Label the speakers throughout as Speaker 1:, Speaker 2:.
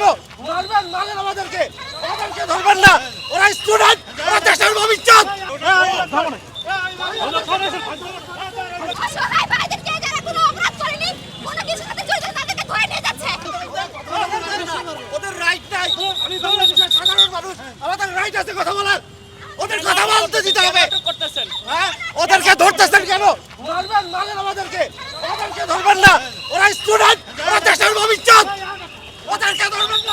Speaker 1: কেন? ধরবেন কথা বলার। ওদের দিতে হবে। ওদেরকে ধরতেছেন কেন? মারবেন, মারেন আমাদেরকে। আমাদেরকে ধরবেন না ওরা স্টুডেন্ট ওরা দেশের ভবিষ্যৎ ওদেরকে ধরবেন না আপনারা ওদেরকে ছেড়ে দেন ওদেরকে ছেড়ে দেন আপনাদের ভাই নাই ইউনিভার্সিটিতে পড়ে এই দেশে আপনাদের স্যারও নেই। আপনাদের জন্য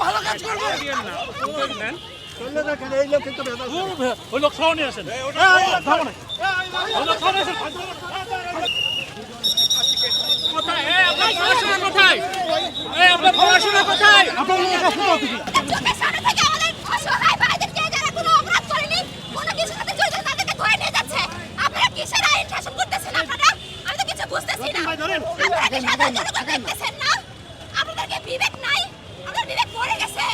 Speaker 1: ভালো কাজ করবে
Speaker 2: ওই লোক সহ নিয়ে আসেন ধরো না। ওই লোক সহ নিয়ে আসেন। কোথায়? এই, আপনার পড়াশোনা কোথায়? এই, আপনার পড়াশোনা কোথায়?
Speaker 3: চোখের সামনে থেকে আমাদের অসহায় ভাইদেরকে যারা কোনো অপরাধ করেনি কোনো কিছুর সাথে জড়িত তাদেরকে ধরে নিয়ে যাচ্ছে আপনারা কিসের আইন শাসন করতেছেন আপনারা আমি তো কিছু বুঝতেছি না আপনারা কি সাধারণ জনগণ দেখতেছেন না আপনাদের বিবেক নাই আমাদের বিবেক পড়ে গেছে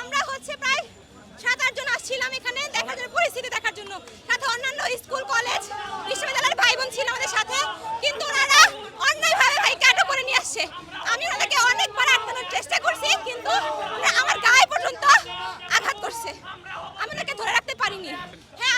Speaker 3: আমরা হচ্ছে প্রায় সাত আটজন আসছিলাম এখানে দেখার জন্য, পরিস্থিতি দেখার জন্য। সাথে অন্যান্য স্কুল, কলেজ, বিশ্ববিদ্যালয়ের ভাই বোন
Speaker 2: ছিল আমাদের সাথে,
Speaker 3: কিন্তু ওনারা অন্যায়ভাবে ভাইকে আটক করে নিয়ে আসছে? আমি ওনাদেরকে অনেকবার আটকানোর চেষ্টা করছি, কিন্তু আমার গায়ে পর্যন্ত আঘাত করছে। আমি ওনাকে ধরে রাখতে পারিনি। হ্যাঁ